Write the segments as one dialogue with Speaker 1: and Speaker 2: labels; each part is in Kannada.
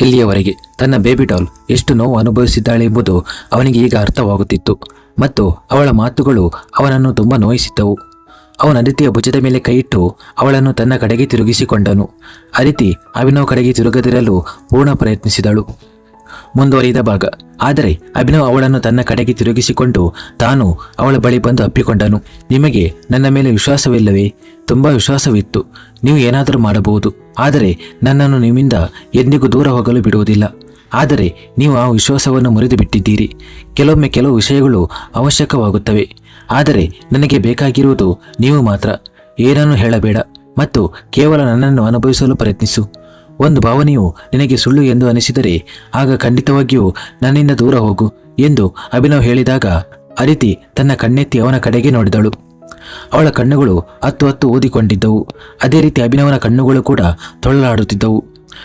Speaker 1: ಇಲ್ಲಿಯವರೆಗೆ ತನ್ನ ಬೇಬಿ ಡಾಲ್ ಎಷ್ಟು ನೋವು ಅನುಭವಿಸಿದ್ದಾಳೆ ಎಂಬುದು ಅವನಿಗೆ ಈಗ ಅರ್ಥವಾಗುತ್ತಿತ್ತು. ಮತ್ತು ಅವಳ ಮಾತುಗಳು ಅವನನ್ನು ತುಂಬ ನೋಯಿಸಿದ್ದವು. ಅವನ ಅದಿತಿಯ ಭುಜದ ಮೇಲೆ ಕೈಯಿಟ್ಟು ಅವಳನ್ನು ತನ್ನ ಕಡೆಗೆ ತಿರುಗಿಸಿಕೊಂಡನು. ಅದಿತಿ ಅಭಿನವ್ ಕಡೆಗೆ ತಿರುಗದಿರಲು ಪೂರ್ಣ ಪ್ರಯತ್ನಿಸಿದಳು. ಮುಂದುವರಿದ ಭಾಗ. ಆದರೆ ಅಭಿನವ್ ಅವಳನ್ನು ತನ್ನ ಕಡೆಗೆ ತಿರುಗಿಸಿಕೊಂಡು ತಾನು ಅವಳ ಬಳಿ ಬಂದು ಅಪ್ಪಿಕೊಂಡನು. ನಿಮಗೆ ನನ್ನ ಮೇಲೆ ವಿಶ್ವಾಸವಿಲ್ಲವೇ? ತುಂಬ ವಿಶ್ವಾಸವಿತ್ತು. ನೀವು ಏನಾದರೂ ಮಾಡಬಹುದು. ಆದರೆ ನನ್ನನ್ನು ನಿಮ್ಮಿಂದ ಎಂದಿಗೂ ದೂರ ಹೋಗಲು ಬಿಡುವುದಿಲ್ಲ. ಆದರೆ ನೀವು ಆ ವಿಶ್ವಾಸವನ್ನು ಮುರಿದು ಬಿಟ್ಟಿದ್ದೀರಿ ಕೆಲವೊಮ್ಮೆ ಕೆಲವು ವಿಷಯಗಳು ಅವಶ್ಯಕವಾಗುತ್ತವೆ. ಆದರೆ ನನಗೆ ಬೇಕಾಗಿರುವುದು ನೀವು ಮಾತ್ರ. ಏನನ್ನು ಹೇಳಬೇಡ ಮತ್ತು ಕೇವಲ ನನ್ನನ್ನು ಅನುಭವಿಸಲು ಪ್ರಯತ್ನಿಸು. ಒಂದು ಭಾವನೆಯು ನಿನಗೆ ಸುಳ್ಳು ಎಂದು ಅನಿಸಿದರೆ ಆಗ ಖಂಡಿತವಾಗಿಯೂ ನನ್ನಿಂದ ದೂರ ಹೋಗು ಎಂದು ಅಭಿನವ್ ಹೇಳಿದಾಗ ಅದಿತಿ ತನ್ನ ಕಣ್ಣೆತ್ತಿ ಅವನ ಕಡೆಗೆ ನೋಡಿದಳು. ಅವಳ ಕಣ್ಣುಗಳು ಹತ್ತು ಹತ್ತು ಓದಿಕೊಂಡಿದ್ದವು ಅದೇ ರೀತಿ ಅಭಿನವನ ಕಣ್ಣುಗಳು ಕೂಡ ತೊಳಲಾಡುತ್ತಿದ್ದವು.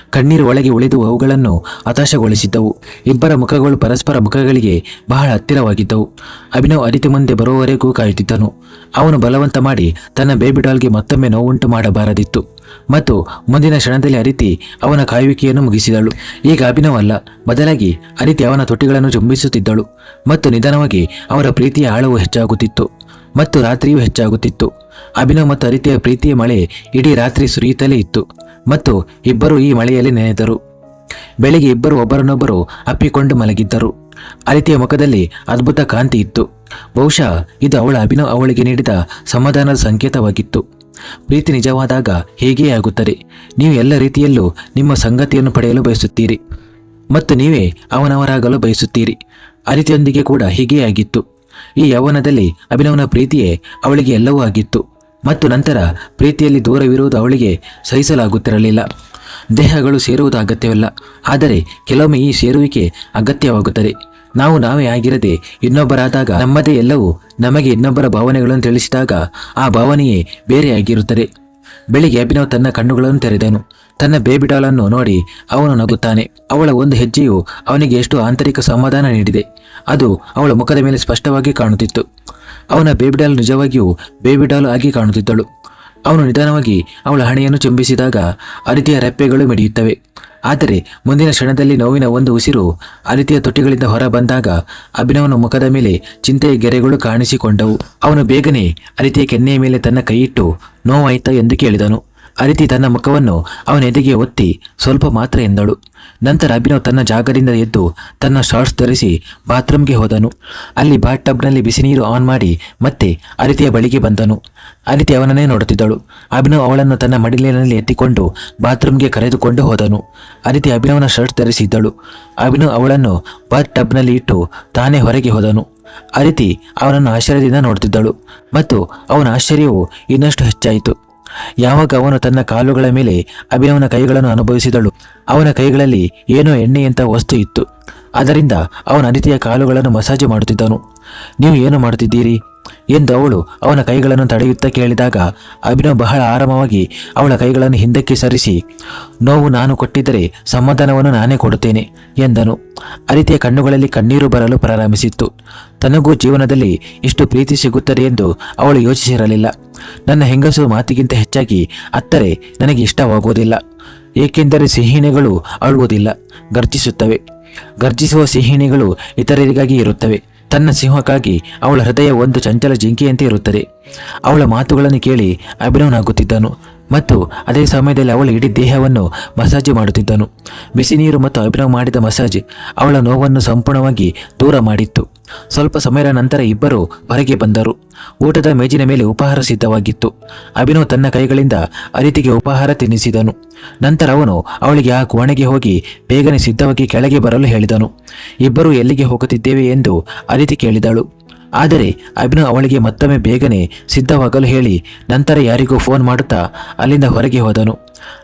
Speaker 1: ಕಣ್ಣೀರು ಒಳಗೆ ಉಳಿದು ಅವುಗಳನ್ನು ಹತಾಶಗೊಳಿಸಿದ್ದವು. ಇಬ್ಬರ ಮುಖಗಳು ಪರಸ್ಪರ ಮುಖಗಳಿಗೆ ಬಹಳ ಹತ್ತಿರವಾಗಿದ್ದವು. ಅಭಿನವ್ ಅದಿತಿ ಮುಂದೆ ಬರುವವರೆಗೂ ಕಾಯುತ್ತಿದ್ದನು. ಅವನು ಬಲವಂತ ಮಾಡಿ ತನ್ನ ಬೇಬಿ ಡಾಲ್ಗೆ ಮತ್ತೊಮ್ಮೆ ನೋವುಂಟು ಮಾಡಬಾರದಿತ್ತು. ಮತ್ತು ಮುಂದಿನ ಕ್ಷಣದಲ್ಲಿ ಅರಿತಿ ಅವನ ಕಾಯುವಿಕೆಯನ್ನು ಮುಗಿಸಿದಳು. ಈಗ ಅಭಿನವ್ ಅಲ್ಲ, ಬದಲಾಗಿ ಅರಿತಿ ಅವನ ತೊಟ್ಟಿಗಳನ್ನು ಚುಂಬಿಸುತ್ತಿದ್ದಳು ಮತ್ತು ನಿಧಾನವಾಗಿ ಅವರ ಪ್ರೀತಿಯ ಆಳವು ಹೆಚ್ಚಾಗುತ್ತಿತ್ತು. ಮತ್ತು ರಾತ್ರಿಯೂ ಹೆಚ್ಚಾಗುತ್ತಿತ್ತು. ಅಭಿನವ್ ಮತ್ತು ಅರಿತಿಯ ಪ್ರೀತಿಯ ಮಳೆ ಇಡೀ ರಾತ್ರಿ ಸುರಿಯುತ್ತಲೇ ಇತ್ತು. ಮತ್ತು ಇಬ್ಬರು ಈ ಮಳೆಯಲ್ಲಿ ನೆನೆದರು. ಬೆಳಿಗ್ಗೆ ಇಬ್ಬರು ಒಬ್ಬರನ್ನೊಬ್ಬರು ಅಪ್ಪಿಕೊಂಡು ಮಲಗಿದ್ದರು. ಅರಿತಿಯ ಮುಖದಲ್ಲಿ ಅದ್ಭುತ ಕಾಂತಿ ಇತ್ತು. ಬಹುಶಃ ಇದು ಅವಳ ಅಭಿನವ್ ಅವಳಿಗೆ ನೀಡಿದ ಸಮಾಧಾನದ ಸಂಕೇತವಾಗಿತ್ತು. ಪ್ರೀತಿ ನಿಜವಾದಾಗ ಹೇಗೇ ಆಗುತ್ತದೆ. ನೀವು ಎಲ್ಲ ರೀತಿಯಲ್ಲೂ ನಿಮ್ಮ ಸಂಗತಿಯನ್ನು ಪಡೆಯಲು ಬಯಸುತ್ತೀರಿ. ಮತ್ತು ನೀವೇ ಅವನವರಾಗಲು ಬಯಸುತ್ತೀರಿ. ಅರಿತಿಯೊಂದಿಗೆ ಕೂಡ ಹೀಗೇ ಆಗಿತ್ತು. ಈ ಯೌವನದಲ್ಲಿ ಅಭಿನವನ ಪ್ರೀತಿಯೇ ಅವಳಿಗೆ ಎಲ್ಲವೂ ಆಗಿತ್ತು. ಮತ್ತು ನಂತರ ಪ್ರೀತಿಯಲ್ಲಿ ದೂರವಿರುವುದು ಅವಳಿಗೆ ಸಹಿಸಲಾಗುತ್ತಿರಲಿಲ್ಲ. ದೇಹಗಳು ಸೇರುವುದು ಅಗತ್ಯವಿಲ್ಲ. ಆದರೆ ಕೆಲವೊಮ್ಮೆ ಈ ಸೇರುವಿಕೆ ಅಗತ್ಯವಾಗುತ್ತದೆ. ನಾವು ನಾವೇ ಆಗಿರದೆ ಇನ್ನೊಬ್ಬರಾದಾಗ ನಮ್ಮದೇ ಎಲ್ಲವೂ ನಮಗೆ ಇನ್ನೊಬ್ಬರ ಭಾವನೆಗಳನ್ನು ತಿಳಿಸಿದಾಗ ಆ ಭಾವನೆಯೇ ಬೇರೆಯಾಗಿರುತ್ತದೆ ಬೆಳಿಗ್ಗೆ ಅಭಿನವ್ ತನ್ನ ಕಣ್ಣುಗಳನ್ನು ತೆರೆದನು. ತನ್ನ ಬೇಬಿಡಾಳನ್ನು ನೋಡಿ ಅವನು ನಗುತ್ತಾನೆ. ಅವಳ ಒಂದು ಹೆಜ್ಜೆಯು ಅವನಿಗೆ ಎಷ್ಟು ಆಂತರಿಕ ಸಮಾಧಾನ ನೀಡಿದೆ. ಅದು ಅವಳ ಮುಖದ ಮೇಲೆ ಸ್ಪಷ್ಟವಾಗಿ ಕಾಣುತ್ತಿತ್ತು. ಅವನ ಬೇಬಿ ಡಾಲ್ ನಿಜವಾಗಿಯೂ ಬೇಬಿ ಡಾಲ್ ಆಗಿ ಕಾಣುತ್ತಿದ್ದಳು. ಅವನು ನಿಧಾನವಾಗಿ ಅವಳ ಹಣೆಯನ್ನು ಚುಂಬಿಸಿದಾಗ ಅರಿತಿಯ ರೆಪ್ಪೆಗಳು ಮಿಡಿಯುತ್ತವೆ. ಆದರೆ ಮುಂದಿನ ಕ್ಷಣದಲ್ಲಿ ನೋವಿನ ಒಂದು ಉಸಿರು ಅರಿತಿಯ ತೊಟ್ಟಿಗಳಿಂದ ಹೊರ ಬಂದಾಗ ಅಭಿನವನ ಮುಖದ ಮೇಲೆ ಚಿಂತೆಯ ಗೆರೆಗಳು ಕಾಣಿಸಿಕೊಂಡವು. ಅವನು ಬೇಗನೆ ಅರಿತಿಯ ಕೆನ್ನೆಯ ಮೇಲೆ ತನ್ನ ಕೈಯಿಟ್ಟು, ನೋವಾಯ್ತಾ? ಎಂದು ಕೇಳಿದನು. ಅರಿತಿ ತನ್ನ ಮುಖವನ್ನು ಅವನ ಎದೆಗೆ ಒತ್ತಿ ಸ್ವಲ್ಪ ಮಾತ್ರ ಎಂದಳು. ನಂತರ ಅಭಿನವ್ ತನ್ನ ಜಾಗದಿಂದ ಎದ್ದು ತನ್ನ ಶಾರ್ಟ್ಸ್ ಧರಿಸಿ ಬಾತ್ರೂಮ್ಗೆ ಹೋದನು. ಅಲ್ಲಿ ಬಾತ್ ಟಬ್ನಲ್ಲಿ ಬಿಸಿ ನೀರು ಆನ್ ಮಾಡಿ ಮತ್ತೆ ಅರಿತಿಯ ಬಳಿಗೆ ಬಂದನು. ಅರಿತಿ ಅವನನ್ನೇ ನೋಡುತ್ತಿದ್ದಳು. ಅಭಿನವ್ ಅವಳನ್ನು ತನ್ನ ಮಡಿಲಿನಲ್ಲಿ ಎತ್ತಿಕೊಂಡು ಬಾತ್ರೂಮ್ಗೆ ಕರೆದುಕೊಂಡು ಹೋದನು. ಅರಿತಿ ಅಭಿನವನ ಶರ್ಟ್ ಧರಿಸಿದ್ದಳು. ಅಭಿನವ್ ಅವಳನ್ನು ಬಾತ್ ಟಬ್ನಲ್ಲಿ ಇಟ್ಟು ತಾನೇ ಹೊರಗೆ ಹೋದನು. ಅರಿತಿ ಅವನನ್ನು ಆಶ್ಚರ್ಯದಿಂದ ನೋಡುತ್ತಿದ್ದಳು. ಮತ್ತು ಅವನ ಆಶ್ಚರ್ಯವು ಇನ್ನಷ್ಟು ಹೆಚ್ಚಾಯಿತು. ಯಾವಾಗ ಅವನು ತನ್ನ ಕಾಲುಗಳ ಮೇಲೆ ಅಭಿನವನ ಕೈಗಳನ್ನು ಅನುಭವಿಸಿದಳು, ಅವನ ಕೈಗಳಲ್ಲಿ ಏನೋ ಎಣ್ಣೆಯಂಥ ವಸ್ತು ಇತ್ತು. ಅದರಿಂದ ಅವನ ಅದಿತಿಯ ಕಾಲುಗಳನ್ನು ಮಸಾಜ್ ಮಾಡುತ್ತಿದ್ದನು. ನೀವು ಏನು ಮಾಡುತ್ತಿದ್ದೀರಿ? ಎಂದು ಅವಳು ಅವನ ಕೈಗಳನ್ನು ತಡೆಯುತ್ತಾ ಕೇಳಿದಾಗ, ಅಭಿನವ್ ಬಹಳ ಆರಾಮವಾಗಿ ಅವಳ ಕೈಗಳನ್ನು ಹಿಂದಕ್ಕೆ ಸರಿಸಿ, ನೋವು ನಾನು ಕೊಟ್ಟಿದ್ದರೆ ಸಮಾಧಾನವನ್ನು ನಾನೇ ಕೊಡುತ್ತೇನೆ, ಎಂದನು. ಅರಿತಿಯ ಕಣ್ಣುಗಳಲ್ಲಿ ಕಣ್ಣೀರು ಬರಲು ಪ್ರಾರಂಭಿಸಿತ್ತು. ತನಗೂ ಜೀವನದಲ್ಲಿ ಇಷ್ಟು ಪ್ರೀತಿ ಸಿಗುತ್ತದೆ ಎಂದು ಅವಳು ಯೋಚಿಸಿರಲಿಲ್ಲ. ನನ್ನ ಹೆಂಗಸು ಮಾತಿಗಿಂತ ಹೆಚ್ಚಾಗಿ ಅತ್ತರೆ ನನಗೆ ಇಷ್ಟವಾಗುವುದಿಲ್ಲ. ಏಕೆಂದರೆ ಸಿಹಿಣಿಗಳು ಅಳುವುದಿಲ್ಲ, ಗರ್ಜಿಸುತ್ತವೆ. ಗರ್ಜಿಸುವ ಸಿಹಿಣಿಗಳು ಇತರರಿಗಾಗಿ ಇರುತ್ತವೆ. ತನ್ನ ಸಿಂಹಕ್ಕಾಗಿ ಅವಳ ಹೃದಯ ಒಂದು ಚಂಚಲ ಜಿಂಕೆಯಂತೆ ಇರುತ್ತದೆ. ಅವಳ ಮಾತುಗಳನ್ನು ಕೇಳಿ ಅಭಿನವ್ ನಗುತ್ತಿದ್ದನು ಮತ್ತು ಅದೇ ಸಮಯದಲ್ಲಿ ಅವಳ ಇಡೀ ದೇಹವನ್ನು ಮಸಾಜ್ ಮಾಡುತ್ತಿದ್ದನು. ಬಿಸಿ ನೀರು ಮತ್ತು ಅಭಿನವ್ ಮಾಡಿದ ಮಸಾಜ್ ಅವಳ ನೋವನ್ನು ಸಂಪೂರ್ಣವಾಗಿ ದೂರ ಮಾಡಿತ್ತು. ಸ್ವಲ್ಪ ಸಮಯದ ನಂತರ ಇಬ್ಬರು ಹೊರಗೆ ಬಂದರು. ಊಟದ ಮೇಜಿನ ಮೇಲೆ ಉಪಹಾರ ಸಿದ್ಧವಾಗಿತ್ತು. ಅಭಿನವ್ ತನ್ನ ಕೈಗಳಿಂದ ಅರಿತಿಗೆ ಉಪಹಾರ ತಿನ್ನಿಸಿದನು. ನಂತರ ಅವನು ಅವಳಿಗೆ ಆ ಕೋಣೆಗೆ ಹೋಗಿ ಬೇಗನೆ ಸಿದ್ಧವಾಗಿ ಕೆಳಗೆ ಬರಲು ಹೇಳಿದನು. ಇಬ್ಬರು ಎಲ್ಲಿಗೆ ಹೋಗುತ್ತಿದ್ದೇವೆ ಎಂದು ಅರಿತಿ ಕೇಳಿದಳು. ಆದರೆ ಅಭಿನವ್ ಅವಳಿಗೆ ಮತ್ತೊಮ್ಮೆ ಬೇಗನೆ ಸಿದ್ಧವಾಗಲು ಹೇಳಿ, ನಂತರ ಯಾರಿಗೂ ಫೋನ್ ಮಾಡುತ್ತಾ ಅಲ್ಲಿಂದ ಹೊರಗೆ ಹೋದನು.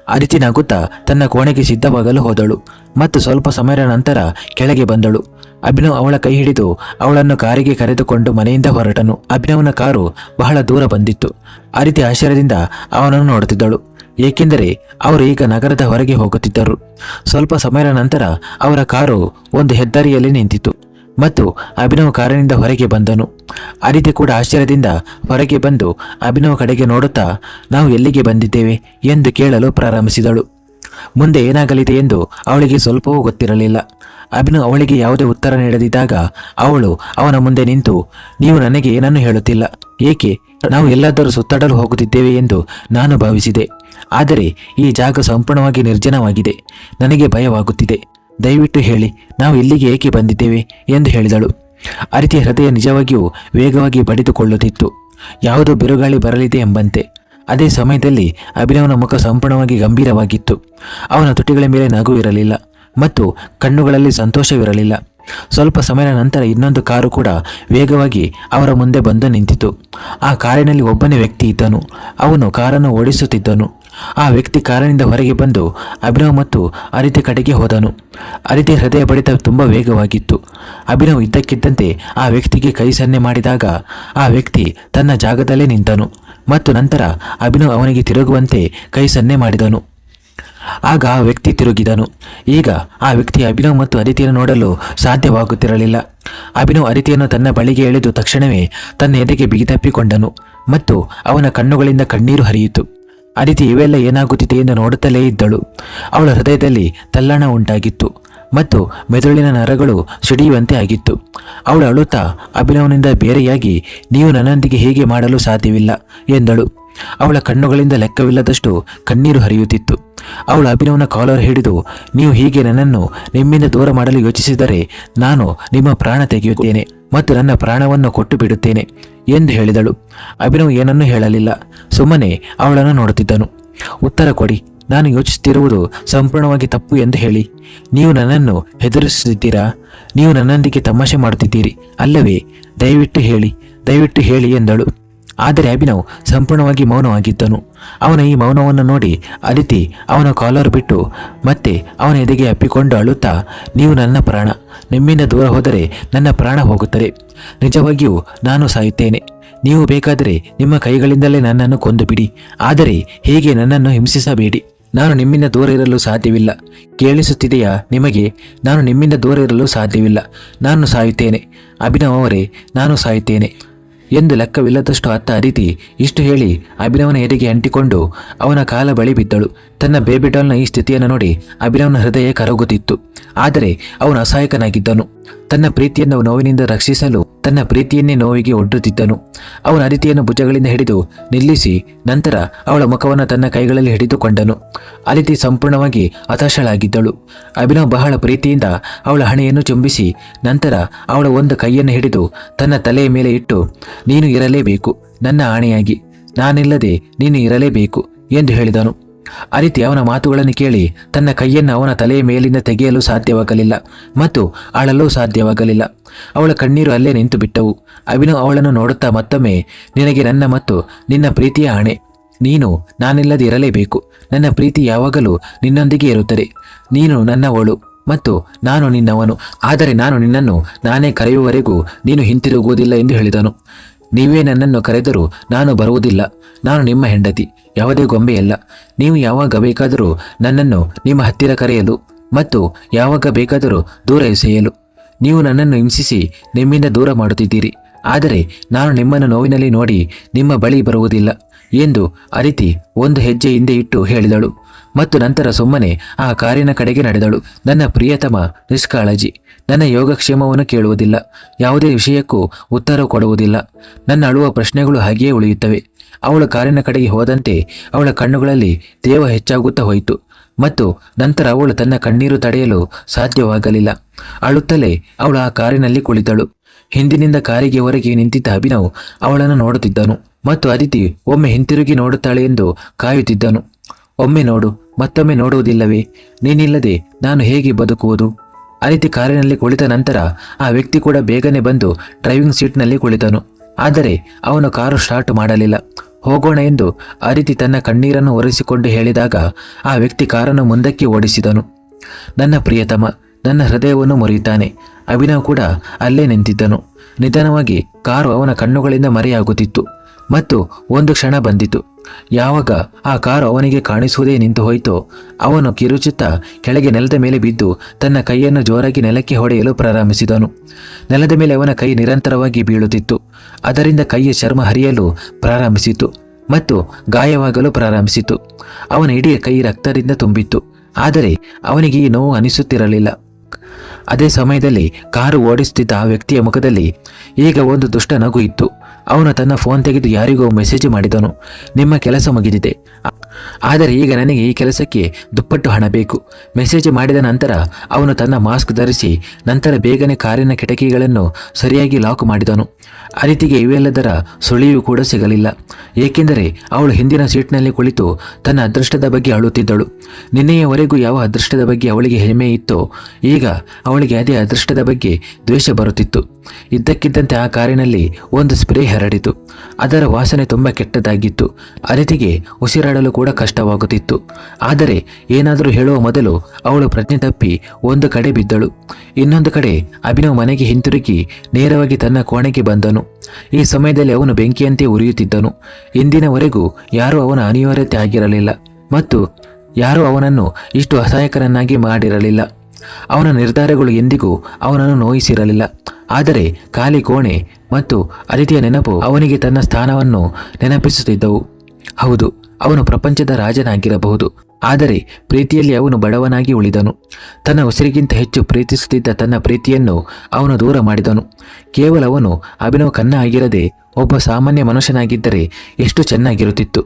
Speaker 1: ಅದಿತಿ ನಗುತ್ತಾ ತನ್ನ ಕೋಣೆಗೆ ಸಿದ್ಧವಾಗಲು ಹೋದಳು ಮತ್ತು ಸ್ವಲ್ಪ ಸಮಯದ ನಂತರ ಕೆಳಗೆ ಬಂದಳು. ಅಭಿನವ್ ಅವಳ ಕೈ ಹಿಡಿದು ಅವಳನ್ನು ಕಾರಿಗೆ ಕರೆದುಕೊಂಡು ಮನೆಯಿಂದ ಹೊರಟನು. ಅಭಿನವ್ನ ಕಾರು ಬಹಳ ದೂರ ಬಂದಿತ್ತು. ಅದಿತಿ ಆಶ್ಚರ್ಯದಿಂದ ಅವನನ್ನು ನೋಡುತ್ತಿದ್ದಳು. ಏಕೆಂದರೆ ಅವರು ಈಗ ನಗರದ ಹೊರಗೆ ಹೋಗುತ್ತಿದ್ದರು. ಸ್ವಲ್ಪ ಸಮಯದ ನಂತರ ಅವರ ಕಾರು ಒಂದು ಹೆದ್ದಾರಿಯಲ್ಲಿ ನಿಂತಿತು ಮತ್ತು ಅಭಿನವ್ ಕಾರಿನಿಂದ ಹೊರಗೆ ಬಂದನು. ಅರಿತೆ ಕೂಡ ಆಶ್ಚರ್ಯದಿಂದ ಹೊರಗೆ ಬಂದು ಅಭಿನವ್ ಕಡೆಗೆ ನೋಡುತ್ತಾ, ನಾವು ಎಲ್ಲಿಗೆ ಬಂದಿದ್ದೇವೆ ಎಂದು ಕೇಳಲು ಪ್ರಾರಂಭಿಸಿದಳು. ಮುಂದೆ ಏನಾಗಲಿದೆ ಎಂದು ಅವಳಿಗೆ ಸ್ವಲ್ಪವೂ ಗೊತ್ತಿರಲಿಲ್ಲ. ಅಭಿನವ್ ಅವಳಿಗೆ ಯಾವುದೇ ಉತ್ತರ ನೀಡದಿದ್ದಾಗ ಅವಳು ಅವನ ಮುಂದೆ ನಿಂತು, ನೀವು ನನಗೆ ಏನನ್ನು ಹೇಳುತ್ತಿಲ್ಲ, ಏಕೆ ನಾವು ಎಲ್ಲಾದರೂ ಸುತ್ತಾಡಲು ಹೋಗುತ್ತಿದ್ದೇವೆ ಎಂದು ನಾನು ಭಾವಿಸಿದೆ. ಆದರೆ ಈ ಜಾಗ ಸಂಪೂರ್ಣವಾಗಿ ನಿರ್ಜನವಾಗಿದೆ, ನನಗೆ ಭಯವಾಗುತ್ತಿದೆ. ದಯವಿಟ್ಟು ಹೇಳಿ, ನಾವು ಇಲ್ಲಿಗೆ ಏಕೆ ಬಂದಿದ್ದೇವೆ ಎಂದು ಹೇಳಿದಳು. ಅರಿತಿಯ ಹೃದಯ ನಿಜವಾಗಿಯೂ ವೇಗವಾಗಿ ಬಡಿದುಕೊಳ್ಳುತ್ತಿತ್ತು. ಯಾವುದೋ ಬಿರುಗಾಳಿ ಬರಲಿದೆ ಎಂಬಂತೆ. ಅದೇ ಸಮಯದಲ್ಲಿ ಅಭಿನವನ ಮುಖ ಸಂಪೂರ್ಣವಾಗಿ ಗಂಭೀರವಾಗಿತ್ತು. ಅವನ ತುಟಿಗಳ ಮೇಲೆ ನಗು ಇರಲಿಲ್ಲ ಮತ್ತು ಕಣ್ಣುಗಳಲ್ಲಿ ಸಂತೋಷವಿರಲಿಲ್ಲ. ಸ್ವಲ್ಪ ಸಮಯದ ನಂತರ ಇನ್ನೊಂದು ಕಾರು ಕೂಡ ವೇಗವಾಗಿ ಅವರ ಮುಂದೆ ಬಂದು ನಿಂತಿತು. ಆ ಕಾರಿನಲ್ಲಿ ಒಬ್ಬನೇ ವ್ಯಕ್ತಿ ಇದ್ದನು. ಅವನು ಕಾರನ್ನು ಓಡಿಸುತ್ತಿದ್ದನು. ಆ ವ್ಯಕ್ತಿ ಕಾರಿನಿಂದ ಹೊರಗೆ ಬಂದು ಅಭಿನವ್ ಮತ್ತು ಅರಿತೆ ಕಡೆಗೆ ಹೋದನು. ಅರಿತೆ ಹೃದಯ ಬಡಿತ ತುಂಬ ವೇಗವಾಗಿತ್ತು. ಅಭಿನವ್ ಇದ್ದಕ್ಕಿದ್ದಂತೆ ಆ ವ್ಯಕ್ತಿಗೆ ಕೈ ಸನ್ನೆ ಮಾಡಿದಾಗ ಆ ವ್ಯಕ್ತಿ ತನ್ನ ಜಾಗದಲ್ಲೇ ನಿಂತನು ಮತ್ತು ನಂತರ ಅಭಿನವ್ ಅವನಿಗೆ ತಿರುಗುವಂತೆ ಕೈ ಸನ್ನೆ ಮಾಡಿದನು. ಆಗ ಆ ವ್ಯಕ್ತಿ ತಿರುಗಿದನು. ಈಗ ಆ ವ್ಯಕ್ತಿ ಅಭಿನವ್ ಮತ್ತು ಅದಿತಿಯನ್ನು ನೋಡಲು ಸಾಧ್ಯವಾಗುತ್ತಿರಲಿಲ್ಲ. ಅಭಿನವ್ ಅದಿತಿಯನ್ನು ತನ್ನ ಬಳಿಗೆ ಎಳೆದು ತಕ್ಷಣವೇ ತನ್ನ ಎದೆಗೆ ಬಿಗಿತಪ್ಪಿಕೊಂಡನು ಮತ್ತು ಅವನ ಕಣ್ಣುಗಳಿಂದ ಕಣ್ಣೀರು ಹರಿಯಿತು. ಅದಿತಿ ಇವೆಲ್ಲ ಏನಾಗುತ್ತಿದೆ ಎಂದು ನೋಡುತ್ತಲೇ ಇದ್ದಳು. ಅವಳ ಹೃದಯದಲ್ಲಿ ತಲ್ಲಣ ಉಂಟಾಗಿತ್ತು ಮತ್ತು ಮೆದುಳಿನ ನರಗಳು ಸಿಡಿಯುವಂತೆ ಆಗಿತ್ತು. ಅವಳು ಅಳುತ್ತಾ ಅಭಿನವನಿಂದ ಬೇರೆಯಾಗಿ, ನೀವು ನನ್ನೊಂದಿಗೆ ಹೀಗೆ ಮಾಡಲು ಸಾಧ್ಯವಿಲ್ಲ ಎಂದಳು. ಅವಳ ಕಣ್ಣುಗಳಿಂದ ಲೆಕ್ಕವಿಲ್ಲದಷ್ಟು ಕಣ್ಣೀರು ಹರಿಯುತ್ತಿತ್ತು. ಅವಳು ಅಭಿನವನ ಕಾಲರ್ ಹಿಡಿದು, ನೀವು ಹೀಗೆ ನನ್ನನ್ನು ನಿಮ್ಮಿಂದ ದೂರ ಮಾಡಲು ಯೋಚಿಸಿದರೆ ನಾನು ನಿಮ್ಮ ಪ್ರಾಣ ತೆಗೆಯುತ್ತೇನೆ ಮತ್ತು ನನ್ನ ಪ್ರಾಣವನ್ನು ಕೊಟ್ಟು ಬಿಡುತ್ತೇನೆ ಎಂದು ಹೇಳಿದಳು. ಅಭಿನವ್ ಏನನ್ನೂ ಹೇಳಲಿಲ್ಲ. ಸುಮ್ಮನೆ ಅವಳನ್ನು ನೋಡುತ್ತಿದ್ದನು. ಉತ್ತರ ಕೊಡಿ, ನಾನು ಯೋಚಿಸುತ್ತಿರುವುದು ಸಂಪೂರ್ಣವಾಗಿ ತಪ್ಪು ಎಂದು ಹೇಳಿ. ನೀವು ನನ್ನನ್ನು ಹೆದರಿಸುತ್ತಿದ್ದೀರಾ? ನೀವು ನನ್ನೊಂದಿಗೆ ತಮಾಷೆ ಮಾಡುತ್ತಿದ್ದೀರಿ. ಅಲ್ಲವೇ, ದಯವಿಟ್ಟು ಹೇಳಿ ದಯವಿಟ್ಟು ಹೇಳಿ ಎಂದಳು. ಆದರೆ ಅಭಿನವ್ ಸಂಪೂರ್ಣವಾಗಿ ಮೌನವಾಗಿದ್ದನು. ಅವನ ಈ ಮೌನವನ್ನು ನೋಡಿ ಅದಿತಿ ಅವನ ಕಾಲರ್ ಬಿಟ್ಟು, ಮತ್ತೆ ಅವನ ಎದೆಗೆ ಅಪ್ಪಿಕೊಂಡು ಅಳುತ್ತಾ, ನೀವು ನನ್ನ ಪ್ರಾಣ, ನಿಮ್ಮಿಂದ ದೂರ ಹೋದರೆ ನನ್ನ ಪ್ರಾಣ ಹೋಗುತ್ತದೆ. ನಿಜವಾಗಿಯೂ ನಾನು ಸಾಯುತ್ತೇನೆ. ನೀವು ಬೇಕಾದರೆ ನಿಮ್ಮ ಕೈಗಳಿಂದಲೇ ನನ್ನನ್ನು ಕೊಂದು ಬಿಡಿ ಆದರೆ ಹೀಗೆ ನನ್ನನ್ನು ಹಿಂಸಿಸಬೇಡಿ? ನಾನು ನಿಮ್ಮಿಂದ ದೂರ ಇರಲು ಸಾಧ್ಯವಿಲ್ಲ. ಕೇಳಿಸುತ್ತಿದೆಯಾ ನಿಮಗೆ? ನಾನು ನಿಮ್ಮಿಂದ ದೂರ ಇರಲು ಸಾಧ್ಯವಿಲ್ಲ. ನಾನು ಸಾಯುತ್ತೇನೆ. ಅಭಿನವ್ ಅವರೇ, ನಾನು ಸಾಯುತ್ತೇನೆ. ಎಂದು ಲೆಕ್ಕವಿಲ್ಲದಷ್ಟು ಅತ್ತ ಅದಿತಿ ಇಷ್ಟು ಹೇಳಿ ಅಭಿನವನ ಎದೆಗೆ ಅಂಟಿಕೊಂಡು ಅವನ ಕಾಲ ಬಳಿ ಬಿದ್ದಳು. ತನ್ನ ಬೇಬಿ ಡಾಲ್ನ ಈ ಸ್ಥಿತಿಯನ್ನು ನೋಡಿ ಅಭಿನವ್ನ ಹೃದಯ ಕರಗುತ್ತಿತ್ತು. ಆದರೆ ಅವನು ಅಸಹಾಯಕನಾಗಿದ್ದನು. ತನ್ನ ಪ್ರೀತಿಯನ್ನು ನೋವಿನಿಂದ ರಕ್ಷಿಸಲು ತನ್ನ ಪ್ರೀತಿಯನ್ನೇ ನೋವಿಗೆ ಒಡ್ಡುತ್ತಿದ್ದನು. ಅವನ ಅದಿತಿಯನ್ನು ಭುಜಗಳಿಂದ ಹಿಡಿದು ನಿಲ್ಲಿಸಿ ನಂತರ ಅವಳ ಮುಖವನ್ನು ತನ್ನ ಕೈಗಳಲ್ಲಿ ಹಿಡಿದುಕೊಂಡನು. ಅದಿತಿ ಸಂಪೂರ್ಣವಾಗಿ ಹತಾಶಳಾಗಿದ್ದಳು. ಅಭಿನವ್ ಬಹಳ ಪ್ರೀತಿಯಿಂದ ಅವಳ ಹಣೆಯನ್ನು ಚುಂಬಿಸಿ ನಂತರ ಅವಳ ಒಂದು ಕೈಯನ್ನು ಹಿಡಿದು ತನ್ನ ತಲೆಯ ಮೇಲೆ ಇಟ್ಟು, ನೀನು ಇರಲೇಬೇಕು, ನನ್ನ ಆಣೆಯಾಗಿ. ನಾನಿಲ್ಲದೆ ನೀನು ಇರಲೇಬೇಕು, ಎಂದು ಹೇಳಿದನು. ಅರಿತಿ ಅವನ ಮಾತುಗಳನ್ನು ಕೇಳಿ ತನ್ನ ಕೈಯನ್ನು ಅವನ ತಲೆಯ ಮೇಲಿಂದ ತೆಗೆಯಲು ಸಾಧ್ಯವಾಗಲಿಲ್ಲ ಮತ್ತು ಅಳಲು ಸಾಧ್ಯವಾಗಲಿಲ್ಲ. ಅವಳ ಕಣ್ಣೀರು ಅಲ್ಲೇ ನಿಂತು ಬಿಟ್ಟವು. ಅಭಿನವ್ ಅವಳನ್ನು ನೋಡುತ್ತಾ ಮತ್ತೊಮ್ಮೆ, ನಿನಗೆ ನನ್ನ ಮತ್ತು ನಿನ್ನ ಪ್ರೀತಿಯ ಆಣೆ. ನೀನು ನಾನಿಲ್ಲದೆ ಇರಲೇಬೇಕು. ನನ್ನ ಪ್ರೀತಿ ಯಾವಾಗಲೂ ನಿನ್ನೊಂದಿಗೆ ಇರುತ್ತದೆ. ನೀನು ನನ್ನವಳು ಮತ್ತು ನಾನು ನಿನ್ನವನು. ಆದರೆ ನಾನು ನಿನ್ನನ್ನು ನಾನೇ ಕರೆಯುವವರೆಗೂ ನೀನು ಹಿಂತಿರುಗುವುದಿಲ್ಲ ಎಂದು ಹೇಳಿದನು. ನೀವೇ ನನ್ನನ್ನು ಕರೆದರೂ ನಾನು ಬರುವುದಿಲ್ಲ. ನಾನು ನಿಮ್ಮ ಹೆಂಡತಿ, ಯಾವುದೇ ಗೊಂಬೆಯಲ್ಲ. ನೀವು ಯಾವಾಗ ಬೇಕಾದರೂ ನನ್ನನ್ನು ನಿಮ್ಮ ಹತ್ತಿರ ಕರೆಯಲು ಮತ್ತು ಯಾವಾಗ ಬೇಕಾದರೂ ದೂರ ಎಸೆಯಲು. ನೀವು ನನ್ನನ್ನು ಹಿಂಸಿಸಿ ನಿಮ್ಮಿಂದ ದೂರ ಮಾಡುತ್ತಿದ್ದೀರಿ. ಆದರೆ ನಾನು ನಿಮ್ಮನ್ನು ನೋವಿನಲ್ಲಿ ನೋಡಿ ನಿಮ್ಮ ಬಳಿ ಬರುವುದಿಲ್ಲ. ಎಂದು ಅರಿತಿ ಒಂದು ಹೆಜ್ಜೆ ಹಿಂದೆ ಇಟ್ಟು ಹೇಳಿದಳು. ಮತ್ತು ನಂತರ ಸುಮ್ಮನೆ ಆ ಕಾರಿನ ಕಡೆಗೆ ನಡೆದಳು. ನನ್ನ ಪ್ರಿಯತಮ ನಿಷ್ಕಾಳಜಿ, ನನ್ನ ಯೋಗಕ್ಷೇಮವನ್ನು ಕೇಳುವುದಿಲ್ಲ. ಯಾವುದೇ ವಿಷಯಕ್ಕೂ ಉತ್ತರ ಕೊಡುವುದಿಲ್ಲ. ನನ್ನ ಅಳುವ ಪ್ರಶ್ನೆಗಳು ಹಾಗೆಯೇ ಉಳಿಯುತ್ತವೆ. ಅವಳು ಕಾರಿನ ಕಡೆಗೆ ಹೋದಂತೆ ಅವಳ ಕಣ್ಣುಗಳಲ್ಲಿ ದೇವ ಹೆಚ್ಚಾಗುತ್ತಾ ಹೋಯಿತು. ಮತ್ತು ನಂತರ ಅವಳು ತನ್ನ ಕಣ್ಣೀರು ತಡೆಯಲು ಸಾಧ್ಯವಾಗಲಿಲ್ಲ. ಅಳುತ್ತಲೇ ಅವಳು ಆ ಕಾರಿನಲ್ಲಿ ಕುಳಿತಳು. ಹಿಂದಿನಿಂದ ಕಾರಿಗೆ ಹೊರಗೆ ನಿಂತಿದ್ದ ಅಭಿನವ್ ಅವಳನ್ನು ನೋಡುತ್ತಿದ್ದನು. ಮತ್ತು ಅದಿತಿ ಒಮ್ಮೆ ಹಿಂತಿರುಗಿ ನೋಡುತ್ತಾಳೆ ಎಂದು ಕಾಯುತ್ತಿದ್ದನು. ಒಮ್ಮೆ ನೋಡು, ಮತ್ತೊಮ್ಮೆ ನೋಡುವುದಿಲ್ಲವೇ? ನೀನಿಲ್ಲದೆ ನಾನು ಹೇಗೆ ಬದುಕುವುದು? ಅದಿತಿ ಕಾರಿನಲ್ಲಿ ಕುಳಿತ ನಂತರ ಆ ವ್ಯಕ್ತಿ ಕೂಡ ಬೇಗನೆ ಬಂದು ಡ್ರೈವಿಂಗ್ ಸೀಟ್ನಲ್ಲಿ ಕುಳಿತನು. ಆದರೆ ಅವನು ಕಾರು ಸ್ಟಾರ್ಟ್ ಮಾಡಲಿಲ್ಲ. ಹೋಗೋಣ ಎಂದು ಅದಿತಿ ತನ್ನ ಕಣ್ಣೀರನ್ನು ಒರೆಸಿಕೊಂಡು ಹೇಳಿದಾಗ ಆ ವ್ಯಕ್ತಿ ಕಾರನ್ನು ಮುಂದಕ್ಕೆ ಓಡಿಸಿದನು. ನನ್ನ ಪ್ರಿಯತಮ, ನನ್ನ ಹೃದಯವನ್ನು ಮುರಿಯುತ್ತಾನೆ. ಅಭಿನವ್ ಕೂಡ ಅಲ್ಲೇ ನಿಂತಿದ್ದನು. ನಿಧಾನವಾಗಿ ಕಾರು ಅವನ ಕಣ್ಣುಗಳಿಂದ ಮರೆಯಾಗುತ್ತಿತ್ತು. ಮತ್ತು ಒಂದು ಕ್ಷಣ ಬಂದಿತು. ಯಾವಾಗ ಆ ಕಾರು ಅವನಿಗೆ ಕಾಣಿಸುವುದೇ ನಿಂತು ಹೋಯಿತೋ, ಅವನು ಕಿರುಚುತ್ತಾ ಕೆಳಗೆ ನೆಲದ ಮೇಲೆ ಬಿದ್ದು ತನ್ನ ಕೈಯನ್ನು ಜೋರಾಗಿ ನೆಲಕ್ಕೆ ಹೊಡೆಯಲು ಪ್ರಾರಂಭಿಸಿದನು. ನೆಲದ ಮೇಲೆ ಅವನ ಕೈ ನಿರಂತರವಾಗಿ ಬೀಳುತ್ತಿತ್ತು. ಅದರಿಂದ ಕೈಯ ಚರ್ಮ ಹರಿಯಲು ಪ್ರಾರಂಭಿಸಿತು ಮತ್ತು ಗಾಯವಾಗಲು ಪ್ರಾರಂಭಿಸಿತು. ಅವನ ಇಡೀ ಕೈ ರಕ್ತದಿಂದ ತುಂಬಿತ್ತು. ಆದರೆ ಅವನಿಗೆ ಈ ನೋವು ಅನಿಸುತ್ತಿರಲಿಲ್ಲ. ಅದೇ ಸಮಯದಲ್ಲಿ ಕಾರು ಓಡಿಸುತ್ತಿದ್ದ ಆ ವ್ಯಕ್ತಿಯ ಮುಖದಲ್ಲಿ ಈಗ ಒಂದು ದುಷ್ಟ ನಗು ಇತ್ತು. ಅವನು ತನ್ನ ಫೋನ್ ತೆಗೆದು ಯಾರಿಗೋ ಮೆಸೇಜ್ ಮಾಡಿದನು ನಿಮ್ಮ ಕೆಲಸ ಮುಗಿದಿದೆ. ಆದರೆ ಈಗ ನನಗೆ ಈ ಕೆಲಸಕ್ಕೆ ದುಪ್ಪಟ್ಟು ಹಣ ಬೇಕು. ಮೆಸೇಜ್ ಮಾಡಿದ ನಂತರ ಅವನು ತನ್ನ ಮಾಸ್ಕ್ ಧರಿಸಿ ನಂತರ ಬೇಗನೆ ಕಾರಿನ ಕಿಟಕಿಗಳನ್ನು ಸರಿಯಾಗಿ ಲಾಕ್ ಮಾಡಿದನು. ಅನಿತಿಗೆ ಇವೆಲ್ಲದರ ಸುಳಿಯೂ ಕೂಡ ಸಿಗಲಿಲ್ಲ. ಏಕೆಂದರೆ ಅವಳು ಹಿಂದಿನ ಸೀಟ್ನಲ್ಲಿ ಕುಳಿತು ತನ್ನ ಅದೃಷ್ಟದ ಬಗ್ಗೆ ಅಳುತ್ತಿದ್ದಳು. ನಿನ್ನೆಯವರೆಗೂ ಯಾವ ಅದೃಷ್ಟದ ಬಗ್ಗೆ ಅವಳಿಗೆ ಹೆಮ್ಮೆ ಇತ್ತೋ, ಈಗ ಅವಳಿಗೆ ಅದೇ ಅದೃಷ್ಟದ ಬಗ್ಗೆ ದ್ವೇಷ ಬರುತ್ತಿತ್ತು. ಇದ್ದಕ್ಕಿದ್ದಂತೆ ಆ ಕಾರಿನಲ್ಲಿ ಒಂದು ಸ್ಪ್ರೇ ಹರಡಿತು. ಅದರ ವಾಸನೆ ತುಂಬ ಕೆಟ್ಟದಾಗಿತ್ತು ಅನಿತಿಗೆ ಉಸಿರಾಡಲು ಕೂಡ ಕಷ್ಟವಾಗುತ್ತಿತ್ತು. ಆದರೆ ಏನಾದರೂ ಹೇಳುವ ಮೊದಲು ಅವಳು ಪ್ರಜ್ಞೆ ತಪ್ಪಿ ಒಂದು ಕಡೆ ಬಿದ್ದಳು. ಇನ್ನೊಂದು ಕಡೆ ಅಭಿನವ್ ಮನೆಗೆ ಹಿಂತಿರುಗಿ ನೇರವಾಗಿ ತನ್ನ ಕೋಣೆಗೆ ಬಂದನು. ಈ ಸಮಯದಲ್ಲಿ ಅವನು ಬೆಂಕಿಯಂತೆ ಉರಿಯುತ್ತಿದ್ದನು. ಇಂದಿನವರೆಗೂ ಯಾರೂ ಅವನ ಅನಿವಾರ್ಯತೆ ಆಗಿರಲಿಲ್ಲ ಮತ್ತು ಯಾರೂ ಅವನನ್ನು ಇಷ್ಟು ಅಸಹಾಯಕರನ್ನಾಗಿ ಮಾಡಿರಲಿಲ್ಲ. ಅವನ ನಿರ್ಧಾರಗಳು ಎಂದಿಗೂ ಅವನನ್ನು ನೋಯಿಸಿರಲಿಲ್ಲ. ಆದರೆ ಖಾಲಿ ಕೋಣೆ ಮತ್ತು ಅತಿಥಿಯ ನೆನಪು ಅವನಿಗೆ ತನ್ನ ಸ್ಥಾನವನ್ನು ನೆನಪಿಸುತ್ತಿದ್ದವು. ಹೌದು ಅವನು ಪ್ರಪಂಚದ ರಾಜನಾಗಿರಬಹುದು. ಆದರೆ ಪ್ರೀತಿಯಲ್ಲಿ ಅವನು ಬಡವನಾಗಿ ಉಳಿದನು. ತನ್ನ ಉಸಿರಿಗಿಂತ ಹೆಚ್ಚು ಪ್ರೀತಿಸುತ್ತಿದ್ದ ತನ್ನ ಪ್ರೀತಿಯನ್ನು ಅವನು ದೂರ ಮಾಡಿದನು. ಕೇವಲ ಅವನು ಅಭಿನವ ಕನ್ನ ಆಗಿರದೆ ಒಬ್ಬ ಸಾಮಾನ್ಯ ಮನುಷ್ಯನಾಗಿದ್ದರೆ ಎಷ್ಟು ಚೆನ್ನಾಗಿರುತ್ತಿತ್ತು.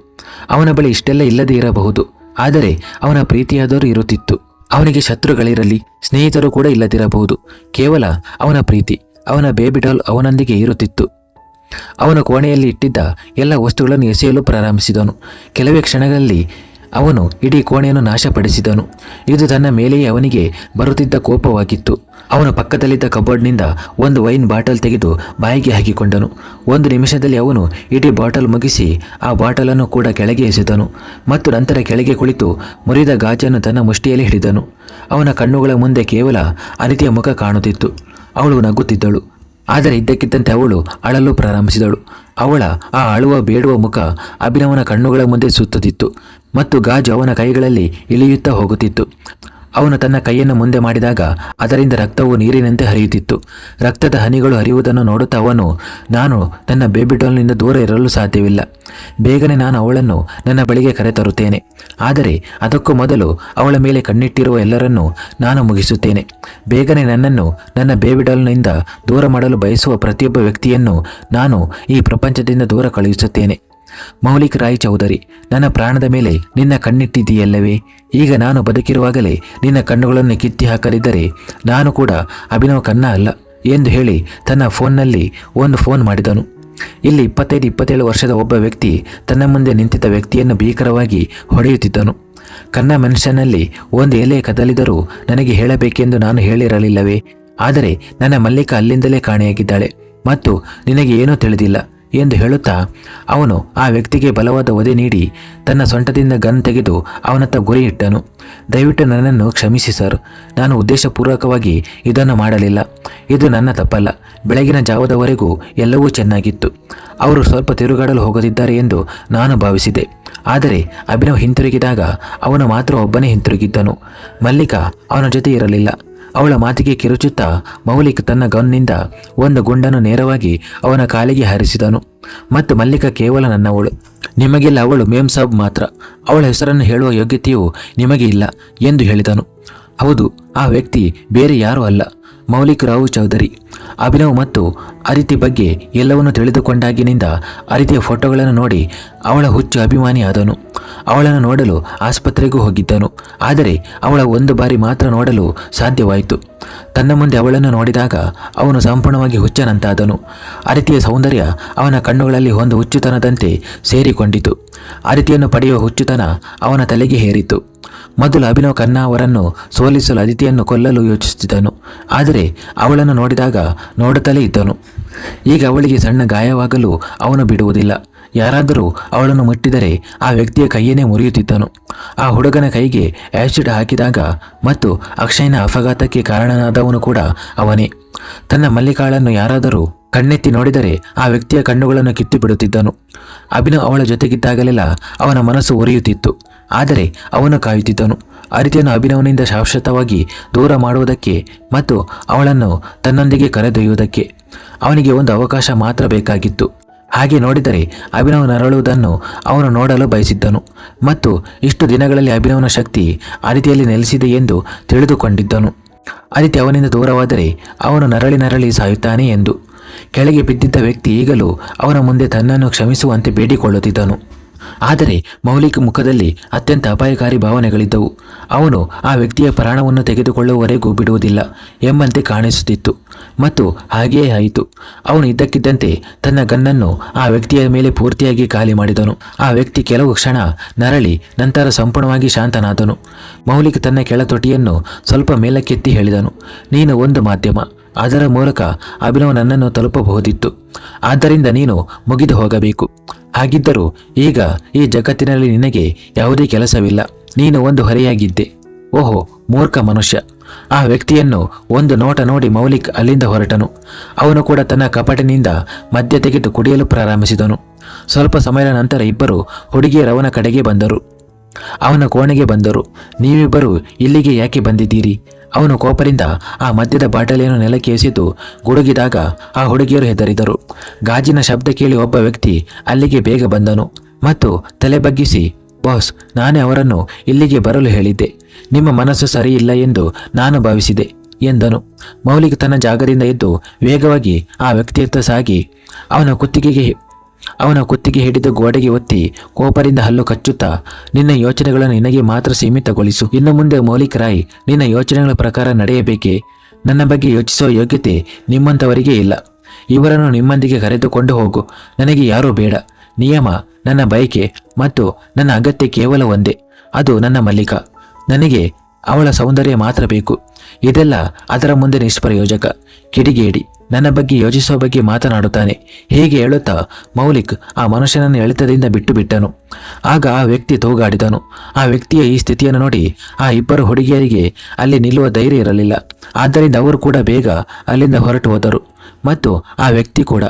Speaker 1: ಅವನ ಬಳಿ ಇಷ್ಟೆಲ್ಲ ಇಲ್ಲದೇ ಇರಬಹುದು. ಆದರೆ ಅವನ ಪ್ರೀತಿಯಾದರೂ ಇರುತ್ತಿತ್ತು. ಅವನಿಗೆ ಶತ್ರುಗಳಿರಲಿ, ಸ್ನೇಹಿತರು ಕೂಡ ಇಲ್ಲದಿರಬಹುದು. ಕೇವಲ ಅವನ ಪ್ರೀತಿ, ಅವನ ಬೇಬಿ ಡಾಲ್ ಅವನೊಂದಿಗೆ ಇರುತ್ತಿತ್ತು. ಅವನ ಕೋಣೆಯಲ್ಲಿ ಇಟ್ಟಿದ್ದ ಎಲ್ಲ ವಸ್ತುಗಳನ್ನು ಎಸೆಯಲು ಪ್ರಾರಂಭಿಸಿದನು ಕೆಲವೇ ಕ್ಷಣಗಳಲ್ಲಿ ಅವನು ಇಡೀ ಕೋಣೆಯನ್ನು ನಾಶಪಡಿಸಿದನು ಇದು ತನ್ನ ಮೇಲೆಯೇ ಅವನಿಗೆ ಬರುತ್ತಿದ್ದ ಕೋಪವಾಗಿತ್ತು. ಅವನ ಪಕ್ಕದಲ್ಲಿದ್ದ ಕಬೋರ್ಡ್ನಿಂದ ಒಂದು ವೈನ್ ಬಾಟಲ್ ತೆಗೆದು ಬಾಯಿಗೆ ಹಾಕಿಕೊಂಡನು. ಒಂದು ನಿಮಿಷದಲ್ಲಿ ಅವನು ಇಡೀ ಬಾಟಲ್ ಮುಗಿಸಿ ಆ ಬಾಟಲನ್ನು ಕೂಡ ಕೆಳಗೆ ಎಸೆದನು ಮತ್ತು ನಂತರ ಕೆಳಗೆ ಕುಳಿತು ಮುರಿದ ಗಾಜನ್ನು ತನ್ನ ಮುಷ್ಟಿಯಲ್ಲಿ ಹಿಡಿದನು. ಅವನ ಕಣ್ಣುಗಳ ಮುಂದೆ ಕೇವಲ ಅನಿತಿಯ ಮುಖ ಕಾಣುತ್ತಿತ್ತು. ಅವಳು ನಗುತ್ತಿದ್ದಳು. ಆದರೆ ಇದ್ದಕ್ಕಿದ್ದಂತೆ ಅವಳು ಅಳಲು ಪ್ರಾರಂಭಿಸಿದಳು. ಅವಳ ಆ ಅಳುವ ಬೇಡುವ ಮುಖ ಅಭಿನವನ ಕಣ್ಣುಗಳ ಮುಂದೆ ಸುತ್ತುತ್ತಿತ್ತು ಮತ್ತು ಗಾಜು ಅವನ ಕೈಗಳಲ್ಲಿ ಇಳಿಯುತ್ತಾ ಹೋಗುತ್ತಿತ್ತು. ಅವನು ತನ್ನ ಕೈಯನ್ನು ಮುಂದೆ ಮಾಡಿದಾಗ ಅದರಿಂದ ರಕ್ತವು ನೀರಿನಂತೆ ಹರಿಯುತ್ತಿತ್ತು. ರಕ್ತದ ಹನಿಗಳು ಹರಿಯುವುದನ್ನು ನೋಡುತ್ತಾ ಅವನು, ನಾನು ನನ್ನ ಬೇಬಿ ಡಾಲ್ನಿಂದ ದೂರ ಇರಲು ಸಾಧ್ಯವಿಲ್ಲ. ಬೇಗನೆ ನಾನು ಅವಳನ್ನು ನನ್ನ ಬಳಿಗೆ ಕರೆತರುತ್ತೇನೆ. ಆದರೆ ಅದಕ್ಕೂ ಮೊದಲು ಅವಳ ಮೇಲೆ ಕಣ್ಣಿಟ್ಟಿರುವ ಎಲ್ಲರನ್ನೂ ನಾನು ಮುಗಿಸುತ್ತೇನೆ. ಬೇಗನೆ ನನ್ನನ್ನು ನನ್ನ ಬೇಬಿ ಡಾಲ್ನಿಂದ ದೂರ ಮಾಡಲು ಬಯಸುವ ಪ್ರತಿಯೊಬ್ಬ ವ್ಯಕ್ತಿಯನ್ನು ನಾನು ಈ ಪ್ರಪಂಚದಿಂದ ದೂರ ಕಳುಹಿಸುತ್ತೇನೆ. ಮೌಲಿಕ್ ರಾಯ್ ಚೌಧರಿ, ನನ್ನ ಪ್ರಾಣದ ಮೇಲೆ ನಿನ್ನ ಕಣ್ಣಿಟ್ಟಿದ್ದೀಯಲ್ಲವೇ? ಈಗ ನಾನು ಬದುಕಿರುವಾಗಲೇ ನಿನ್ನ ಕಣ್ಣುಗಳನ್ನು ಕಿತ್ತಿ ಹಾಕಲಿದ್ದರೆ ನಾನು ಕೂಡ ಅಭಿನವ ಕನ್ನ ಅಲ್ಲ ಎಂದು ಹೇಳಿ ತನ್ನ ಫೋನ್ನಲ್ಲಿ ಒಂದು ಫೋನ್ ಮಾಡಿದನು. ಇಲ್ಲಿ ಇಪ್ಪತ್ತೈದು, ಇಪ್ಪತ್ತೇಳು ವರ್ಷದ ಒಬ್ಬ ವ್ಯಕ್ತಿ ತನ್ನ ಮುಂದೆ ನಿಂತಿದ್ದ ವ್ಯಕ್ತಿಯನ್ನು ಭೀಕರವಾಗಿ ಹೊಡೆಯುತ್ತಿದ್ದನು. ಕನ್ನ ಮನುಷ್ಯನಲ್ಲಿ ಒಂದು ಎಲೆ ಕದಲಿದರೂ ನನಗೆ ಹೇಳಬೇಕೆಂದು ನಾನು ಹೇಳಿರಲಿಲ್ಲವೇ? ಆದರೆ ನನ್ನ ಮಲ್ಲಿಕ ಅಲ್ಲಿಂದಲೇ ಕಾಣೆಯಾಗಿದ್ದಾಳೆ ಮತ್ತು ನಿನಗೆ ಏನೂ ತಿಳಿದಿಲ್ಲ. ಎಂದು ಹೇಳುತ್ತಾ, ಅವನು ಆ ವ್ಯಕ್ತಿಗೆ ಬಲವಾದ ಒದೆ ನೀಡಿ ತನ್ನ ಸೊಂಟದಿಂದ ಗನ್ ತೆಗೆದು ಅವನತ್ತ ಗುರಿ ಇಟ್ಟನು ದಯವಿಟ್ಟು ನನ್ನನ್ನು ಕ್ಷಮಿಸಿ, ಸರ್. ನಾನು ಉದ್ದೇಶಪೂರ್ವಕವಾಗಿ ಇದನ್ನು ಮಾಡಲಿಲ್ಲ. ಇದು ನನ್ನ ತಪ್ಪಲ್ಲ. ಬೆಳಗಿನ ಜಾವದವರೆಗೂ ಎಲ್ಲವೂ ಚೆನ್ನಾಗಿತ್ತು. ಅವರು ಸ್ವಲ್ಪ ತಿರುಗಾಡಲು ಹೋಗದಿದ್ದಾರೆ ಎಂದು ನಾನು ಭಾವಿಸಿದೆ. ಆದರೆ ಅಭಿನವ್ ಹಿಂತಿರುಗಿದಾಗ ಅವನು ಮಾತ್ರ ಒಬ್ಬನೇ ಹಿಂತಿರುಗಿದ್ದನು. ಮಲ್ಲಿಕಾ ಅವನ ಜೊತೆ ಇರಲಿಲ್ಲ. ಅವಳ ಮಾತಿಗೆ ಕಿರುಚುತ್ತಾ ಮೌಲಿಕ್ ತನ್ನ ಗನ್ನಿಂದ ಒಂದು ಗುಂಡನ್ನು ನೇರವಾಗಿ ಅವನ ಕಾಲಿಗೆ ಹಾರಿಸಿದನು. ಮತ್ತು ಮಲ್ಲಿಕ ಕೇವಲ ನನ್ನವಳು. ನಿಮಗಿಲ್ಲ ಅವಳು ಮೇಮ್ ಸಾಬ್ ಮಾತ್ರ. ಅವಳ ಹೆಸರನ್ನು ಹೇಳುವ ಯೋಗ್ಯತೆಯು ನಿಮಗೆ ಇಲ್ಲ ಎಂದು ಹೇಳಿದನು. ಹೌದು, ಆ ವ್ಯಕ್ತಿ ಬೇರೆ ಯಾರೂ ಅಲ್ಲ. ಮೌಲಿಕ್ ರಾವ್ ಚೌಧರಿ. ಅಭಿನವ್ ಮತ್ತು ಅರಿತಿ ಬಗ್ಗೆ ಎಲ್ಲವನ್ನೂ ತಿಳಿದುಕೊಂಡಾಗಿನಿಂದ ಅರಿತಿಯ ಫೋಟೋಗಳನ್ನು ನೋಡಿ ಅವಳ ಹುಚ್ಚು ಅಭಿಮಾನಿ ಆದನು ಅವಳನ್ನು ನೋಡಲು ಆಸ್ಪತ್ರೆಗೂ ಹೋಗಿದ್ದನು. ಆದರೆ ಅವಳ ಒಂದು ಬಾರಿ ಮಾತ್ರ ನೋಡಲು ಸಾಧ್ಯವಾಯಿತು. ತನ್ನ ಮುಂದೆ ಅವಳನ್ನು ನೋಡಿದಾಗ ಅವನು ಸಂಪೂರ್ಣವಾಗಿ ಹುಚ್ಚನಂತಾದನು. ಅರಿತಿಯ ಸೌಂದರ್ಯ ಅವನ ಕಣ್ಣುಗಳಲ್ಲಿ ಒಂದು ಹುಚ್ಚುತನದಂತೆ ಸೇರಿಕೊಂಡಿತು. ಅರಿತಿಯನ್ನು ಪಡೆಯುವ ಹುಚ್ಚುತನ ಅವನ ತಲೆಗೆ ಹೇರಿತು. ಮೊದಲು ಅಭಿನವ್ ಖನ್ನಾ ಅವರನ್ನು ಸೋಲಿಸಲು ಅದಿತಿಯನ್ನು ಕೊಲ್ಲಲು ಯೋಚಿಸುತ್ತಿದ್ದನು. ಆದರೆ ಅವಳನ್ನು ನೋಡಿದಾಗ ನೋಡುತ್ತಲೇ ಇದ್ದನು. ಈಗ ಅವಳಿಗೆ ಸಣ್ಣ ಗಾಯವಾಗಲು ಅವನು ಬಿಡುವುದಿಲ್ಲ. ಯಾರಾದರೂ ಅವಳನ್ನು ಮುಟ್ಟಿದರೆ ಆ ವ್ಯಕ್ತಿಯ ಕೈಯನ್ನೇ ಮುರಿಯುತ್ತಿದ್ದನು. ಆ ಹುಡುಗನ ಕೈಗೆ ಆ್ಯಸಿಡ್ ಹಾಕಿದಾಗ ಮತ್ತು ಅಕ್ಷಯನ ಅಪಘಾತಕ್ಕೆ ಕಾರಣನಾದವನು ಕೂಡ ಅವನೇ. ತನ್ನ ಮಲ್ಲಿಕಾಳನ್ನು ಯಾರಾದರೂ ಕಣ್ಣೆತ್ತಿ ನೋಡಿದರೆ ಆ ವ್ಯಕ್ತಿಯ ಕಣ್ಣುಗಳನ್ನು ಕಿತ್ತು ಬಿಡುತ್ತಿದ್ದನು ಅಭಿನವ್ ಅವಳ ಜೊತೆಗಿದ್ದಾಗಲೆಲ್ಲ ಅವನ ಮನಸ್ಸು ಉರಿಯುತ್ತಿತ್ತು ಆದರೆ ಅವನು ಕಾಯುತ್ತಿದ್ದನು. ಅರಿತಿಯನ್ನು ಅಭಿನವನಿಂದ ಶಾಶ್ವತವಾಗಿ ದೂರ ಮಾಡುವುದಕ್ಕೆ ಮತ್ತು ಅವಳನ್ನು ತನ್ನೊಂದಿಗೆ ಕರೆದೊಯ್ಯುವುದಕ್ಕೆ ಅವನಿಗೆ ಒಂದು ಅವಕಾಶ ಮಾತ್ರ ಬೇಕಾಗಿತ್ತು. ಹಾಗೆ ನೋಡಿದರೆ ಅಭಿನವ್ ನರಳುವುದನ್ನು ಅವನು ನೋಡಲು ಬಯಸಿದ್ದನು. ಮತ್ತು ಇಷ್ಟು ದಿನಗಳಲ್ಲಿ ಅಭಿನವನ ಶಕ್ತಿ ಅದಿತಿಯಲ್ಲಿ ನೆಲೆಸಿದೆ ಎಂದು ತಿಳಿದುಕೊಂಡಿದ್ದನು. ಅದಿತಿ ಅವನಿಂದ ದೂರವಾದರೆ ಅವನು ನರಳಿ ನರಳಿ ಸಾಯುತ್ತಾನೆ ಎಂದು. ಕೆಳಗೆ ಬಿದ್ದಿದ್ದ ವ್ಯಕ್ತಿ ಈಗಲೂ ಅವನ ಮುಂದೆ ತನ್ನನ್ನು ಕ್ಷಮಿಸುವಂತೆ ಬೇಡಿಕೊಳ್ಳುತ್ತಿದ್ದನು. ಆದರೆ ಮೌಲಿಕ ಮುಖದಲ್ಲಿ ಅತ್ಯಂತ ಅಪಾಯಕಾರಿ ಭಾವನೆಗಳಿದ್ದವು. ಅವನು ಆ ವ್ಯಕ್ತಿಯ ಪ್ರಾಣವನ್ನು ತೆಗೆದುಕೊಳ್ಳುವವರೆಗೂ ಬಿಡುವುದಿಲ್ಲ ಎಂಬಂತೆ ಕಾಣಿಸುತ್ತಿತ್ತು. ಮತ್ತು ಹಾಗೆಯೇ ಆಯಿತು. ಅವನು ಇದ್ದಕ್ಕಿದ್ದಂತೆ ತನ್ನ ಗನ್ನನ್ನು ಆ ವ್ಯಕ್ತಿಯ ಮೇಲೆ ಪೂರ್ತಿಯಾಗಿ ಖಾಲಿ ಮಾಡಿದನು. ಆ ವ್ಯಕ್ತಿ ಕೆಲವು ಕ್ಷಣ ನರಳಿ, ನಂತರ ಸಂಪೂರ್ಣವಾಗಿ ಶಾಂತನಾದನು. ಮೌಲಿಕ ತನ್ನ ಕೆಳತೊಟಿಯನ್ನು ಸ್ವಲ್ಪ ಮೇಲಕ್ಕೆತ್ತಿ ಹೇಳಿದನು, ನೀನು ಒಂದು ಮಾಧ್ಯಮ. ಅದರ ಮೂಲಕ ಅಭಿನವ್ ನನ್ನನ್ನು ತಲುಪಬಹುದಿತ್ತು. ಆದ್ದರಿಂದ ನೀನು ಮುಗಿದು ಹೋಗಬೇಕು. ಹಾಗಿದ್ದರೂ ಈಗ ಈ ಜಗತ್ತಿನಲ್ಲಿ ನಿನಗೆ ಯಾವುದೇ ಕೆಲಸವಿಲ್ಲ. ನೀನು ಒಂದು ಹೊರೆಯಾಗಿದ್ದೆ. ಓಹೋ, ಮೂರ್ಖ ಮನುಷ್ಯ. ಆ ವ್ಯಕ್ತಿಯನ್ನು ಒಂದು ನೋಟ ನೋಡಿ ಮೌಲಿಕ್ ಅಲ್ಲಿಂದ ಹೊರಟನು. ಅವನು ಕೂಡ ತನ್ನ ಕಪಟಿನಿಂದ ಮದ್ಯ ತೆಗೆದು ಕುಡಿಯಲು ಪ್ರಾರಂಭಿಸಿದನು. ಸ್ವಲ್ಪ ಸಮಯದ ನಂತರ ಇಬ್ಬರು ಹುಡುಗಿಯರವನ ಕಡೆಗೆ ಬಂದರು. ಅವನ ಕೋಣೆಗೆ ಬಂದರು. ನೀವಿಬ್ಬರು ಇಲ್ಲಿಗೆ ಯಾಕೆ ಬಂದಿದ್ದೀರಿ? ಅವನು ಕೋಪದಿಂದ ಆ ಮದ್ಯದ ಬಾಟಲಿಯನ್ನು ನೆಲಕ್ಕೆ ಎಸೆದು ಗುಡುಗಿದಾಗ ಆ ಹುಡುಗಿಯರು ಹೆದರಿದರು. ಗಾಜಿನ ಶಬ್ದ ಕೇಳಿ ಒಬ್ಬ ವ್ಯಕ್ತಿ ಅಲ್ಲಿಗೆ ಬೇಗ ಬಂದನು ಮತ್ತು ತಲೆ ಬಗ್ಗಿಸಿ, ಬಾಸ್, ನಾನೇ ಅವರನ್ನು ಇಲ್ಲಿಗೆ ಬರಲು ಹೇಳಿದ್ದೆ. ನಿಮ್ಮ ಮನಸ್ಸು ಸರಿಯಿಲ್ಲ ಎಂದು ನಾನು ಭಾವಿಸಿದೆ, ಎಂದನು. ಮೌಲಿಕ ತನ್ನ ಜಾಗದಿಂದ ಎದ್ದು ವೇಗವಾಗಿ ಆ ವ್ಯಕ್ತಿಯತ್ತ ಸಾಗಿ, ಅವನ ಕುತ್ತಿಗೆಗೆ ಅವನ ಕುತ್ತಿಗೆ ಹಿಡಿದು ಗೋಡೆಗೆ ಒತ್ತಿ ಕೋಪರಿಂದ ಹಲ್ಲು ಕಚ್ಚುತ್ತಾ, ನಿನ್ನ ಯೋಚನೆಗಳನ್ನು ನಿನಗೆ ಮಾತ್ರ ಸೀಮಿತಗೊಳಿಸು. ಇನ್ನು ಮುಂದೆ ಮೌಲಿಕ್ ರಾಯ್, ನಿನ್ನ ಯೋಚನೆಗಳ ಪ್ರಕಾರ ನಡೆಯಬೇಕೇ? ನನ್ನ ಬಗ್ಗೆ ಯೋಚಿಸುವ ಯೋಗ್ಯತೆ ನಿಮ್ಮಂಥವರಿಗೆ ಇಲ್ಲ. ಇವರನ್ನು ನಿಮ್ಮೊಂದಿಗೆ ಕರೆದುಕೊಂಡು ಹೋಗು. ನನಗೆ ಯಾರೂ ಬೇಡ. ನಿಯಮ, ನನ್ನ ಬಯಕೆ ಮತ್ತು ನನ್ನ ಅಗತ್ಯ ಕೇವಲ ಒಂದೇ. ಅದು ನನ್ನ ಮಲ್ಲಿಕ. ನನಗೆ ಅವಳ ಸೌಂದರ್ಯ ಮಾತ್ರ ಬೇಕು. ಇದೆಲ್ಲ ಅದರ ಮುಂದೆ ನಿಷ್ಪ್ರಯೋಜಕ. ಕಿಡಿಗೇಡಿ. ನನ್ನ ಬಗ್ಗೆ ಯೋಚಿಸುವ ಬಗ್ಗೆ ಮಾತನಾಡುತ್ತಾನೆ. ಹೀಗೆ ಹೇಳುತ್ತಾ ಮೌಲಿಕ್ ಆ ಮನುಷ್ಯನನ್ನು ಎಳೆತದಿಂದ ಬಿಟ್ಟು ಬಿಟ್ಟನು ಆಗ ಆ ವ್ಯಕ್ತಿ ತೂಗಾಡಿದನು. ಆ ವ್ಯಕ್ತಿಯ ಈ ಸ್ಥಿತಿಯನ್ನು ನೋಡಿ ಆ ಇಬ್ಬರು ಹುಡುಗಿಯರಿಗೆ ಅಲ್ಲಿ ನಿಲ್ಲುವ ಧೈರ್ಯ ಇರಲಿಲ್ಲ. ಆದ್ದರಿಂದ ಅವರು ಕೂಡ ಬೇಗ ಅಲ್ಲಿಂದ ಹೊರಟು ಹೋದರು. ಮತ್ತು ಆ ವ್ಯಕ್ತಿ ಕೂಡ.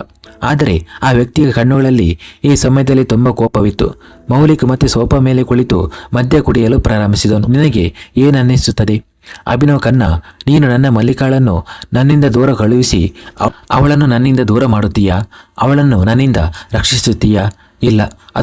Speaker 1: ಆದರೆ ಆ ವ್ಯಕ್ತಿಯ ಕಣ್ಣುಗಳಲ್ಲಿ ಈ ಸಮಯದಲ್ಲಿ ತುಂಬ ಕೋಪವಿತ್ತು. ಮೌಲಿಕ್ ಮತ್ತೆ ಸೋಫಾ ಮೇಲೆ ಕುಳಿತು ಮದ್ಯ ಕುಡಿಯಲು ಪ್ರಾರಂಭಿಸಿದನು. ನಿನಗೆ ಏನನ್ನಿಸುತ್ತದೆ ಅಭಿನವ್ ಖನ್ನಾ ನೀನು ನನ್ನ ಮಲ್ಲಿಕಾಳನ್ನು ನನ್ನಿಂದ ದೂರ ಕಳುಹಿಸಿ ಅವಳನ್ನು ನನ್ನಿಂದ ದೂರ ಮಾಡುತ್ತೀಯಾ? ಅವಳನ್ನು ನನ್ನಿಂದ ರಕ್ಷಿಸುತ್ತೀಯಾ? ಇಲ್ಲ, ಅದು